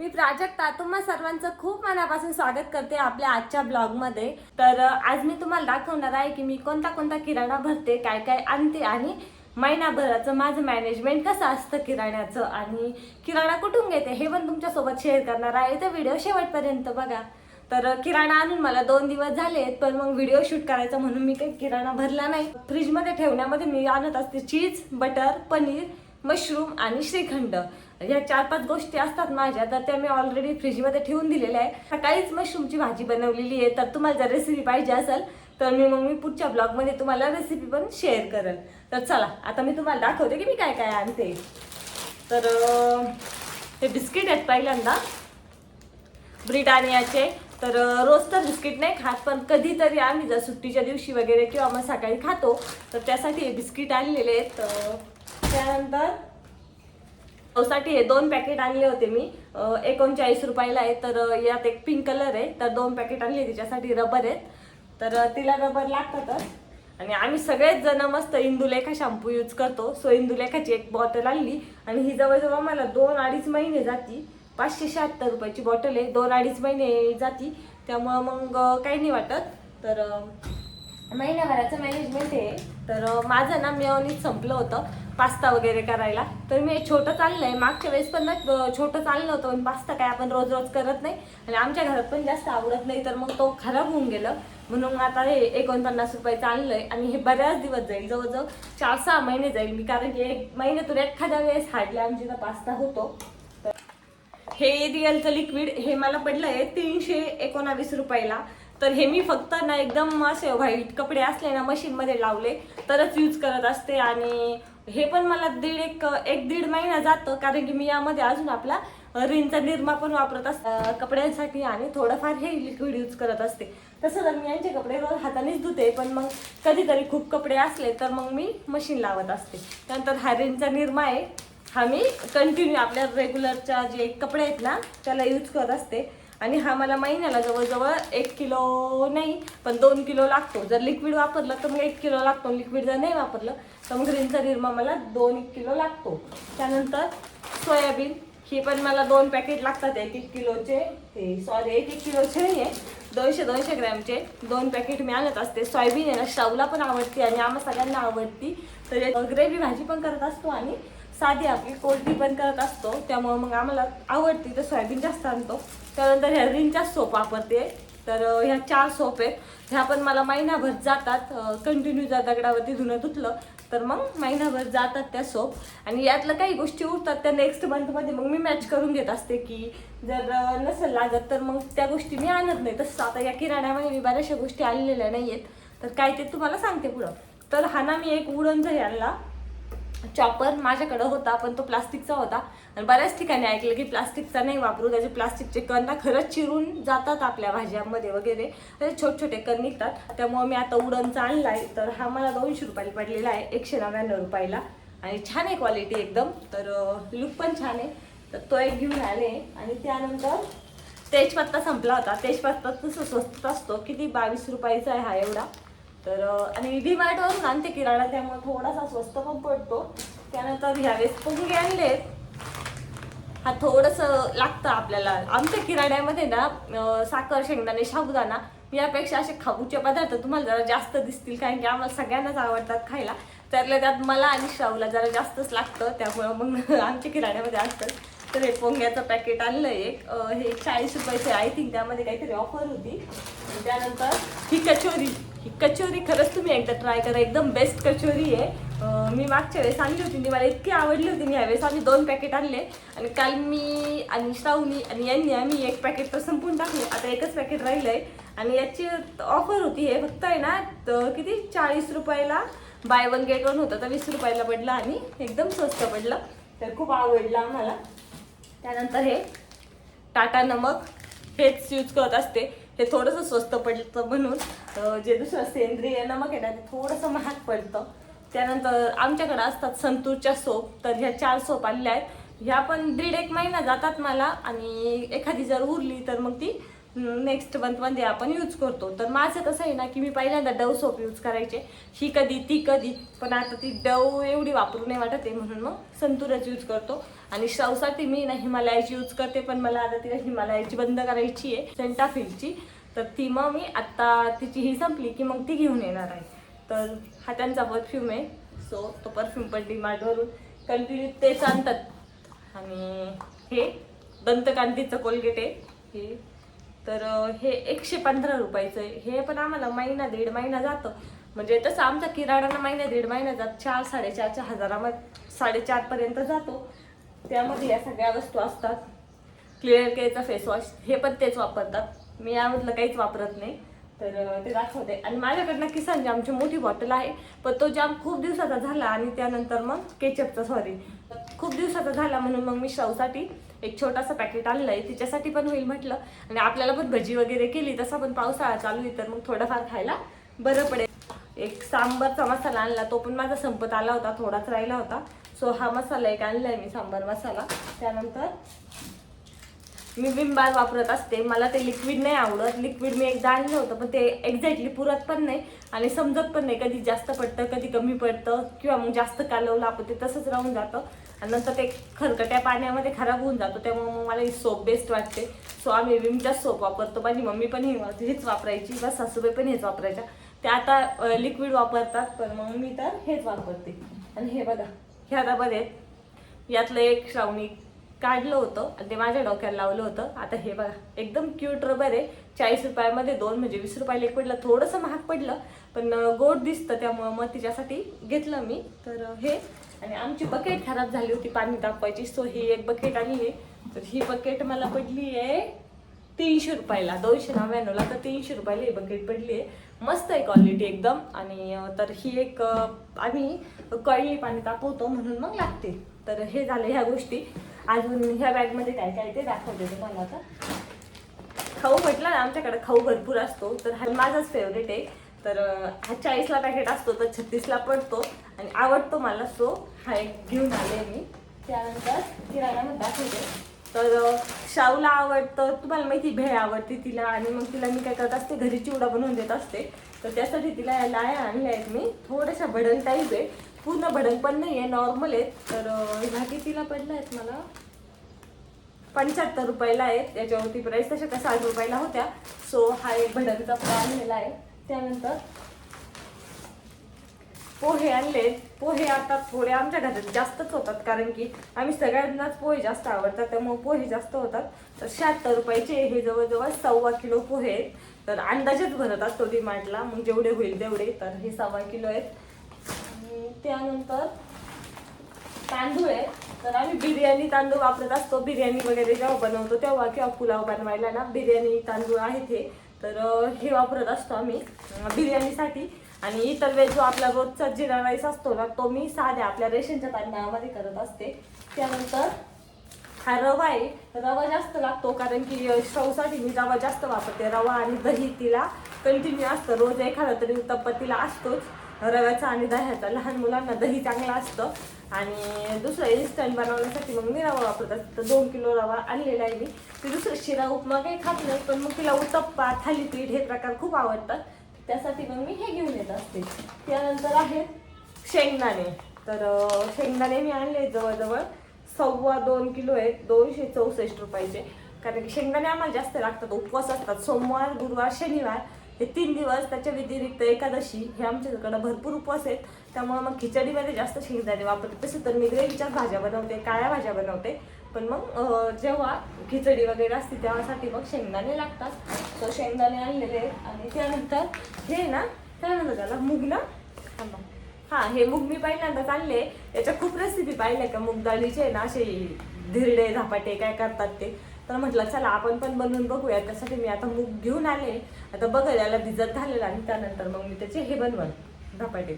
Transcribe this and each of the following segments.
मी प्राजक्ता तुम्हा सर्वांचं खूप मनापासून स्वागत करते आपल्या आजच्या ब्लॉगमध्ये. तर आज मी तुम्हाला दाखवणार आहे की मी कोणता कोणता किराणा भरते काय काय आणते आणि महिनाभराचं माझं मॅनेजमेंट कसं असतं किराण्याचं आणि किराणा कुठून घेते हे पण तुमच्यासोबत शेअर करणार आहे. तर व्हिडिओ शेवटपर्यंत बघा. तर किराणा आणून मला दोन दिवस झालेत पण मग व्हिडिओ शूट करायचा म्हणून मी काही किराणा भरला नाही. फ्रीजमध्ये ठेवण्यामध्ये मी आणत असते चीज बटर पनीर मशरूम आणि श्रीखंड ह्या चार पाच गोष्टी असतात माझ्या तर त्या मी ऑलरेडी फ्रीजमध्ये ठेवून दिलेल्या आहे सकाळीच मशरूमची भाजी बनवलेली आहे तर तुम्हाला जर रेसिपी पाहिजे असेल तर मी मग मी पुढच्या ब्लॉगमध्ये तुम्हाला रेसिपी पण शेअर करेल. तर चला आता मी तुम्हाला दाखवते की मी काय काय आणते. तर ते हे बिस्किट आहेत पहिल्यांदा. ब्रिटानियाचे तर रोज तर बिस्किट नाही खात पण कधीतरी आम्ही जर सुट्टीच्या दिवशी वगैरे किंवा मग सकाळी खातो तर त्यासाठी हे बिस्किट आणलेले आहेत. त्यानंतरसाठी हे दोन पॅकेट आणले होते मी. एकोणचाळीस रुपयाला आहे तर यात एक पिंक कलर आहे तर दोन पॅकेट आणले तिच्यासाठी रबर आहेत. तर तिला रबर लागतातच. आणि आम्ही सगळेच जण मस्त इंदुलेखा शॅम्पू यूज करतो. सो इंदुलेखाची एक बॉटल आणली. आणि ही जवळजवळ मला दोन अडीच महिने जाती. पाचशे शहात्तर रुपयाची बॉटल आहे. दोन अडीच महिने जाती. त्यामुळं मग काही नाही वाटत. तर महिन्याभराचं मॅनेजमेंट आहे. तर माझं ना मेयोनीज संपलं होतं. पास्ता वगैरे करायला. तर मी छोटं छोटं चाललंय. मागच्या वेळेस पण ना छोटं चाललं होतं पण पास्ता काय आपण रोज रोज करत नाही. आणि आमच्या घरात पण जास्त आवडत नाही तर मग तो खराब होऊन गेलं. म्हणून आता हे एकोणपन्नास रुपये चाललं आहे आणि हे बऱ्याच दिवस जाईल. जवळजवळ चार सहा महिने जाईल मी कारण की एक महिन्यातून एखाद्या वेळेस हाडली आमची तर पास्ता होतो. तर हे रिअलचं लिक्विड हे मला पडलं आहे तीनशे एकोणावीस रुपयाला. तर हे मी फक्त ना एकदम असे व्हाईट कपडे असले ना मशीनमध्ये लावले तरच यूज करत असते. आणि हे पण मला दीड एक एक दीड महिना जातं कारण की मी यामध्ये अजून आपला रिनचा निरमा पण वापरत असते कपड्यांसाठी आणि थोडंफार हे लिक्विड यूज करत असते. तसं तर मी यांचे कपडे रोज हातानेच धुते पण मग कधीतरी खूप कपडे असले तर मग मी मशीन लावत असते. त्यानंतर हा रिनचा निरमा आहे हा मी कंटिन्यू आपल्या रेग्युलरच्या जे कपडे आहेत ना त्याला यूज करत असते. आणि हा मला महिन्याला जवळजवळ एक किलो नाही पण दोन किलो लागतो. जर लिक्विड वापरलं तर मग एक किलो लागतो. लिक्विड जर नाही वापरलं तर मग ग्रीनचा निरमा मला दोन एक किलो लागतो. त्यानंतर सोयाबीन ही पण मला दोन पॅकेट लागतात. एक एक किलोचे ते सॉरी एक एक किलोचे नाही आहे दोनशे दोनशे ग्रॅमचे दोन पॅकेट मी आणत असते. सोयाबीन आहे ना शावला पण आवडते आणि आम्हा सगळ्यांना आवडती. तर ग्रेव्ही भाजी पण करत असतो आणि साधी आपली कोलटी पण करत असतो. त्यामुळं मग आम्हाला आवडती तर सोयाबीन जास्त आणतो. त्यानंतर ह्या रिनच्या सोप वापरते तर ह्या चार सोप आहेत. ह्या पण मला महिनाभर जातात. कंटिन्यू जर दगडावरती धुणं धुतलं तर मग महिनाभर जातात त्या सोप आणि यातलं काही गोष्टी उरतात त्या नेक्स्ट मंथमध्ये मग मी मॅच करून घेत असते की जर नसेल लागत तर मग त्या गोष्टी मी आणत नाही. तसं आता या किराण्यामध्ये मी बऱ्याचशा गोष्टी आणलेल्या नाही आहेत तर काय ते तुम्हाला सांगते पुढं. तर हा ना मी एक उडन जरी आणला. चॉपर माझ्याकडं होता पण तो प्लास्टिकचा होता. आणि बऱ्याच ठिकाणी ऐकलं की प्लास्टिकचा नाही वापरू त्याचे प्लास्टिकचे कण ना खरंच चिरून जातात आपल्या भाज्यांमध्ये वगैरे. त्याचे छोटे छोटे कण निघतात. त्यामुळे मी आता उडनचा आणलाय. तर हा मला दोनशे रुपयाला पडलेला आहे एकशे नव्याण्णव रुपयाला. आणि छान आहे क्वालिटी एकदम. तर लुक पण छान आहे. तर तो एक घेऊन आले. आणि त्यानंतर तेजपत्ता संपला होता. तेजपत्ता तसं स्वस्त असतो. किती? बावीस रुपयाचा आहे हा एवढा. तर आणि आणि डीमार्टवरून आणते किराणा त्यामुळे थोडासा स्वस्त पण पडतो. त्यानंतर ह्यावेळेस पोंगे आणलेत हा थोडंसं लागतं आपल्याला. आमच्या किराण्यामध्ये ना साखर शेंगदाणे साबुदाणा यापेक्षा असे खाऊचे पदार्थ तुम्हाला जरा जास्त दिसतील कारण की आम्हाला सगळ्यांनाच आवडतात खायला. त्यातल्या त्यात मला आणि श्रावला जरा जास्तच लागतं त्यामुळं मग आमच्या किराण्यामध्ये असतं तर हे पोंग्याचं पॅकेट आणलं एक. हे चाळीस रुपयाचे आय थिंक त्यामध्ये काहीतरी ऑफर होती. त्यानंतर ही कचोरी. ही कचोरी खरंच तुम्ही एकदा ट्राय करा. एकदम बेस्ट कचोरी आहे. मी मागच्या वेळेस आणली होती ती मला इतकी आवडली होती. मी यावेळेस आम्ही दोन पॅकेट आणले. आणि काल मी आणि श्रावणी आणि यांनी आम्ही एक पॅकेट तर संपून टाकले. आता एकच पॅकेट राहिलं आहे आणि याची ऑफर होती. हे फक्त आहे ना तर किती? चाळीस रुपयाला बाय वन गेट वन होतं. तर वीस रुपयाला पडलं आणि एकदम स्वस्त पडलं. तर खूप आवडलं आम्हाला. त्यानंतर हे टाटा नमक. हेच यूज करत असते. हे थोडंसं स्वस्त पडतं म्हणून जे दुसरं सेंद्रिय नमक आहे ना ते थोडंसं महाग पडतं. त्यानंतर आमच्याकडे असतात संतूरच्या सोप तर ह्या चार सोप आलेल्या आहेत. ह्या पण दीड एक महिना जातात मला आणि एखादी जर उरली तर मग ती नेक्स्ट मंथमध्ये आपण यूज करतो. तर माझं कसं आहे ना की मी पहिल्यांदा डव सोप यूज करायचे. ही कधी ती कधी. पण आता ती डव एवढी वापरू नाही वाटत आहे म्हणून मग संतूरच यूज करतो. आणि शवसाठी मी ना हिमालयाची यूज करते पण मला आता तिला हिमालयाची बंद करायची आहे सेंटाफिलची. तर ती मग मी आत्ता तिची ही संपली की मग ती घेऊन येणार आहे. तर हा त्यांचा परफ्यूम आहे. सो तो परफ्यूम पण डिमार्टवरून कंटिन्यू तेच आणतात. आणि हे दंतकांतीचं कोलगेट आहे. हे तर हे एकशे पंधरा रुपयाचं आहे. हे पण आम्हाला महिना दीड महिना जातं. म्हणजे तसं आमचा किराणा महिना दीड महिना जात. चार साडेचारच्या हजारामध्ये साडेचारपर्यंत जातो. त्यामध्ये या सगळ्या वस्तू असतात. क्लिअर केअरचा फेस वॉश हे पण तेच वापरतात. मी यामधलं काहीच वापरत नाही. तर ते दाखवते. आणि माझ्याकडनं किसान जामची मोठी बॉटल आहे. पण तो जाम खूप दिवसाचा झाला आणि त्यानंतर मग केचपचा सॉरी खूप दिवसाचा झाला म्हणून मग मी शाहूसाठी एक छोटासा पॅकेट आणलं आहे तिच्यासाठी पण होईल म्हटलं. आणि आपल्याला पण भजी वगैरे केली तसा पण पावसाळा चालू आहे तर मग थोडंफार खायला बरं पडेल. एक सांबरचा मसाला आणला तो पण माझा संपत आला होता थोडाच राहिला होता. सो हा मसाला एक आणला आहे मी सांबार मसाला. त्यानंतर मी विम बार वापरत असते. मला ते लिक्विड नाही आवडत. लिक्विड मी एकदा आणलं होतं पण ते एक्झॅक्टली पुरत पण नाही आणि समजत पण नाही. कधी जास्त पडतं कधी कमी पडतं किंवा मग जास्त कालवलं आपण ते तसंच राहून जातं. आणि नंतर ते खरकट्या पाण्यामध्ये खराब होऊन जातो. त्यामुळे मग मला ही सोप बेस्ट वाटते. सो आम्ही विमचा सोप वापरतो. माझी मम्मी पण ही हेच वापरायची. किंवा सासूबाई पण हेच वापरायच्या. ते आता लिक्विड वापरतात पण मग मी तर हेच वापरते. आणि हे बघा ह्या रबर आहेत यातलं एक श्रावणी काढलं होतं आणि ते माझ्या डोक्याला लावलं होतं. आता हे बघा एकदम क्यूट रबर आहे. चाळीस रुपयामध्ये दोन म्हणजे वीस रुपयाला एक पडलं. थोडंसं महाग पडलं पण गोड दिसतं त्यामुळं मग तिच्यासाठी घेतलं मी. तर हे. आणि आमची बकेट खराब झाली होती पाणी तापवायची. सो ही एक बकेट आली आहे तर ही बकेट मला पडली आहे तीनशे रुपयाला दोनशे नव्याण्णवला. तर तीनशे रुपयाला ही बकेट पडली आहे. मस्त आहे क्वालिटी एकदम. आणि तर ही एक आम्ही कळली पाणी तापवतो म्हणून मग लागते. तर हे झालं ह्या गोष्टी. अजून ह्या बॅगमध्ये काय काय ते दाखवते तुम्हाला आता. खाऊ म्हटलं ना आमच्याकडे खाऊ भरपूर असतो तर हा माझाच फेवरेट आहे. तर हा चाळीसला पॅकेट असतो तर छत्तीसला पडतो. आणि आवडतो मला सो हा एक घेऊन आले मी. त्यानंतर किराणामध्ये दाखवते. तर शाहूला आवडतं तुम्हाला माहिती भेळ आवडते तिला. आणि मग तिला मी काय करत असते घरी चिवडा बनवून देत असते. तर त्यासाठी तिला या लाया आणल्या आहेत मी थोड्याशा भडंग टाईप आहे पूर्ण भडक पण नाही आहे नॉर्मल आहेत. तर ह्या कितीला पडला आहेत मला. पंच्याहत्तर रुपयाला आहेत. त्याच्यावरती प्राईस तशा त्या साठ रुपयाला होत्या. सो हा एक भडकचा पुडा आणलेला आहे. त्यानंतर पोहे आणले. पोहे आता थोडे आमच्या घरात जास्तच होतात कारण की आम्ही सगळ्यांनाच पोहे जास्त आवडतात त्यामुळे पोहे जास्त होतात. तर शहात्तर रुपयाचे हे जवळजवळ सव्वा किलो पोहे आहेत. तर अंदाजेच भरत असतो डिमार्टला मग जेवढे होईल तेवढे. तर हे सव्वा किलो आहेत. त्यानंतर तांदूळ आहे. तर आम्ही बिर्याणी तांदूळ वापरत असतो. बिर्याणी वगैरे जेव्हा बनवतो तेव्हा किंवा पुलाव बनवायला ना बिर्याणी तांदूळ आहेत हे तर हे वापरत असतो आम्ही बिर्याणीसाठी. आणि इतर वेळ जो आपला रोजचा जिरा राईस असतो ना तो मी साध्या आपल्या रेशनच्या तांदळामध्ये करत असते. त्यानंतर हा रवा आहे. रवा जास्त लागतो कारण की शवसाठी मी रवा जास्त वापरते. रवा आणि दही तिला कंटिन्यू असतं. रोज एखादा तरी उत्तप्पा असतोच. रव्याचा आणि दह्याचा. लहान मुलांना दही चांगलं असतं. आणि दुसरं इन्स्टंट बनवण्यासाठी मग मी रवा वापरत असते तर दोन किलो रवा आणलेला आहे मी. ते दुसरं शिरा उपमा काही खात नाही पण मग तिला उत्तप्पा थालीपीठ हे प्रकार खूप आवडतात. त्यासाठी मग मी हे घेऊन येत असते. त्यानंतर आहेत शेंगदाणे. तर शेंगदाणे मी आणले जवळजवळ सव्वा दोन किलो आहेत. दोनशे चौसष्ट रुपयाचे. कारण की शेंगदाणे आम्हाला जास्त लागतात. उपवास असतात. सोमवार गुरुवार शनिवार. हे तीन दिवस त्याच्या व्यतिरिक्त एकादशी हे आमच्याकडे भरपूर उपवास आहेत. त्यामुळे मग खिचडीमध्ये जास्त शेंगदाणे वापरते. तसं तर मी ग्रेव्हीच्याच भाज्या बनवते काळ्या भाज्या बनवते. पण मग जेव्हा खिचडी वगैरे असते तेव्हासाठी मग शेंगदाणे लागतात. तर शेंगदाणे आणलेले आणि त्यानंतर हे ना काय म्हणतात त्याला? मूग ना हां हे मूग मी पहिल्यांदाच आणले. याच्या खूप रेसिपी पाहिल्या का? मूग डाळीचे ना असे धिरडे झापाटे काय करतात ते? तर म्हटलं चला आपण पण बनवून बघूया त्यासाठी मी आता मूग घेऊन आले. आता बघा याला भिजत घालेल आणि त्यानंतर मग मी त्याचे हे बनवल धपाटे.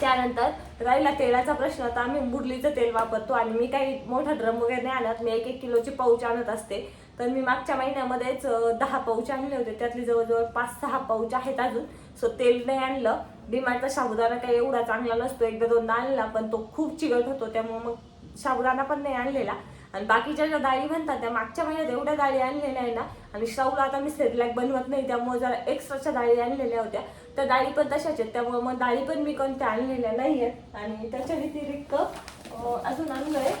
त्यानंतर राहिला तेलाचा प्रश्न. आता आम्ही मुरलीचं तेल वापरतो आणि मी काही मोठा ड्रम वगैरे नाही आणत. मी एक एक किलोचे पाऊच आणत असते. तर मी मागच्या महिन्यामध्येच दहा पाऊच आणले होते. त्यातली जवळजवळ पाच सहा पाऊच आहेत अजून. सो तेल नाही आणलं. डिमांडचा साबुदाणा काही एवढा चांगला नसतो. एकदा दोनदा आणला पण तो खूप चिकट होतो. त्यामुळे मग साबुदाणा पण नाही आणलेला. आणि बाकीच्या ज्या डाळी म्हणतात त्या मागच्या महिन्यात एवढ्या डाळी आणलेल्या आहे ना आणि श्रावला आता मी सेरलॅक बनवत नाही त्यामुळे जरा एक्स्ट्राच्या डाळी आणलेल्या होत्या. त्या डाळी पण तशाच आहेत त्यामुळे मग डाळी पण मी कोणत्या आणलेल्या नाही आहेत आणि त्याच्या व्यतिरिक्त अजून आणलं आहे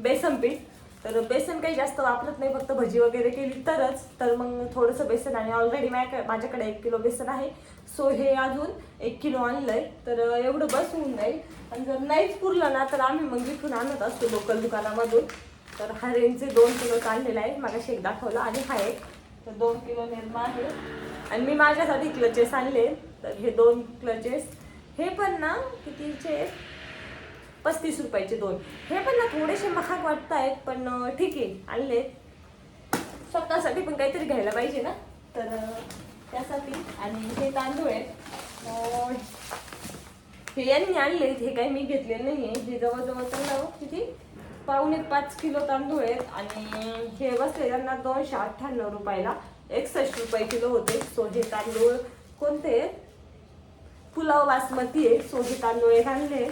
बेसन पीठ. तर बेसन काही जास्त वापरत नाही फक्त भजी वगैरे केली तरच. तर मग थोडंसं बेसन आणि ऑलरेडी माझ्या माझ्याकडे एक किलो बेसन आहे. सो हे अजून एक किलो आणलं आहे तर एवढं बस होऊन जाईल. आणि जर नाहीच पुरलं ना तर आम्ही मग इथून आणत असतो लोकल दुकानामधून. तर हा रेंजचे दोन किलो काढलेला आहे मला शेक दाखवला. आणि हा एक तर दोन किलो निरमा आहे. आणि मी माझ्यासाठी क्लचेस आणले. तर हे दोन क्लचेस हे पण ना कितीचे पस्तीस रुपयाचे दोन. हे पण ना थोडेसे महाग वाटत आहेत पण ठीक आहे आणले. स्वतःसाठी पण काहीतरी घ्यायला पाहिजे ना? तर त्यासाठी. आणि हे तांदूळ आहेत. हे यांनी आणले हे काही मी घेतलेलं नाही आहे हे जवळजवळ तर किती? पावणे पाच किलो तांदूळ आहेत आणि हे बसले त्यांना दोनशे अठ्ठ्याण्णव रुपयाला. एकसष्ट रुपये किलो होते सो हे तांदूळ. कोणते पुलाव बासमती आहे सोजी तांदूळ एक आणले.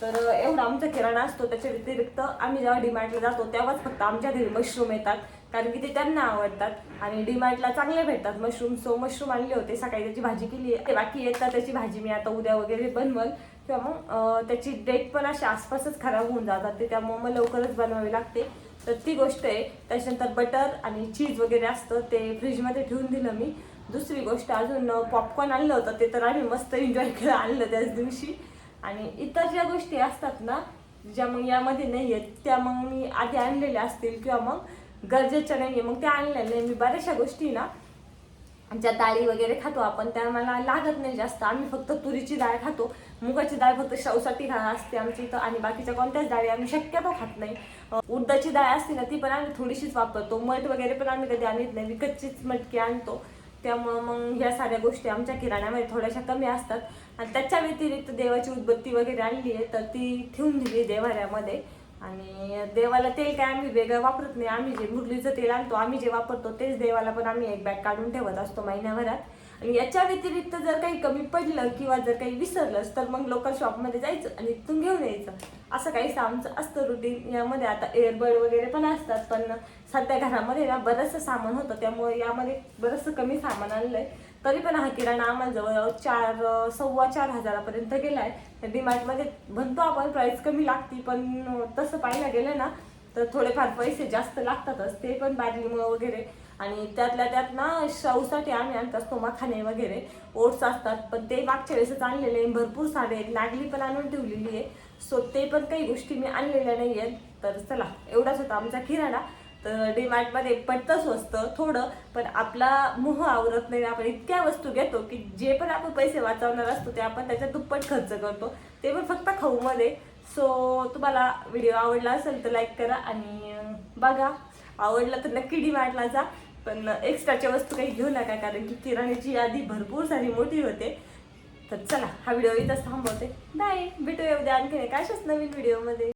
तर एवढा आमचा किराणा असतो त्याच्या व्यतिरिक्त आम्ही जेव्हा डिमांडला जातो तेव्हाच फक्त आमच्या घरी मशरूम येतात. कारण की ते त्यांना आवडतात आणि डीमार्टला चांगले भेटतात. मशरूम सो मशरूम आणले होते. सकाळी त्याची भाजी केली आहे. बाकी येतात त्याची भाजी मी आता उद्या वगैरे बनवल. किंवा मग त्याची डेट पण अशी आसपासच खराब होऊन जातात. ते त्यामुळे मग लवकरच बनवावी लागते. तर ती गोष्ट आहे. त्याच्यानंतर बटर आणि चीज वगैरे असतं. ते फ्रीजमध्ये ठेवून दिलं मी. दुसरी गोष्ट अजून पॉपकॉर्न आणलं होतं. ते तर आम्ही मस्त एन्जॉय केलं आणलं त्याच दिवशी. आणि इतर ज्या गोष्टी असतात ना ज्या मग यामध्ये नाही आहेत त्या मग मी आधी आणलेल्या असतील. किंवा मग गरजेच्या नाही आहे मग त्या आणल्या. नाही मी बऱ्याचशा गोष्टी ना ज्या डाळी वगैरे खातो आपण त्या मला लागत नाही जास्त. आम्ही फक्त तुरीची डाळ खातो. मुगाची डाळ फक्त शावसाठी खा असते आमची इथं. आणि बाकीच्या कोणत्याच डाळी आम्ही शक्यतो खात नाही. उडदाची डाळ असते ना ती पण आम्ही थोडीशीच वापरतो. मठ वगैरे पण आम्ही कधी आणत नाही. विकतचीच मटकी आणतो. त्यामुळं मग ह्या साऱ्या गोष्टी आमच्या किराण्यामध्ये थोड्याशा कमी असतात. आणि त्याच्या व्यतिरिक्त देवाची उदबत्ती वगैरे आणली आहे तर ती ठेवून दिली देवाऱ्यामध्ये. आणि देवाला तेल काय आम्ही वेगळं वापरत नाही. आम्ही जे मुरलीचं तेल आणतो आम्ही जे वापरतो तेच देवाला पण आम्ही एक बॅग काढून ठेवत असतो महिन्याभरात. आणि याच्या व्यतिरिक्त जर काही कमी पडलं किंवा जर काही विसरलंच तर मग लोकल शॉपमध्ये जायचं आणि तिथून घेऊन यायचं. असं काहीच आमचं असतं रुटीन यामध्ये आता एअरबड वगैरे पण असतात पण सध्या घरामध्ये ना बरंचसं सामान होतं. त्यामुळे यामध्ये बरंचसं कमी सामान आणलं आहे तरी पण हा किराणा आम्हाला जवळ चार सव्वा चार हजारापर्यंत गेलाय. तर डीमार्टमध्ये म्हणतो आपण प्राईस कमी लागती पण तसं पाहायला गेलं ना तर थोडेफार पैसे जास्त लागतातच ते पण बादलीमुळं वगैरे. आणि त्यातल्या त्यात ना शाऊसाठी आम्ही आणतात असतो मखाने वगैरे. ओट्स असतात पण ते मागच्या वेळेसच आणलेले आहे. भरपूर सारे आहेत. नागली पण आणून ठेवलेली आहे. सो ते पण काही गोष्टी मी आणलेल्या नाही आहेत तर चला एवढाच होता आमचा किराणा. तर डीमार्टमध्ये पटतं स्वस्त थोडं. पण आपला मोह आवरत नाही आपण इतक्या वस्तू घेतो की जे पण आपण पैसे वाचवणार असतो ते आपण त्याच्यात दुप्पट खर्च करतो. ते पण फक्त खाऊमध्ये. सो तुम्हाला व्हिडिओ आवडला असेल तर लाईक करा आणि बघा. आवडला तर नक्की डीमार्टला जा. पण एक्स्ट्राच्या वस्तू काही घेऊ नका कारण की किराण्याची यादी भरपूर सारी मोठी होते. तर चला हा व्हिडिओ इथंच थांबवते. बाय भेटूया उद्या आणखी एका नवीन व्हिडिओमध्ये.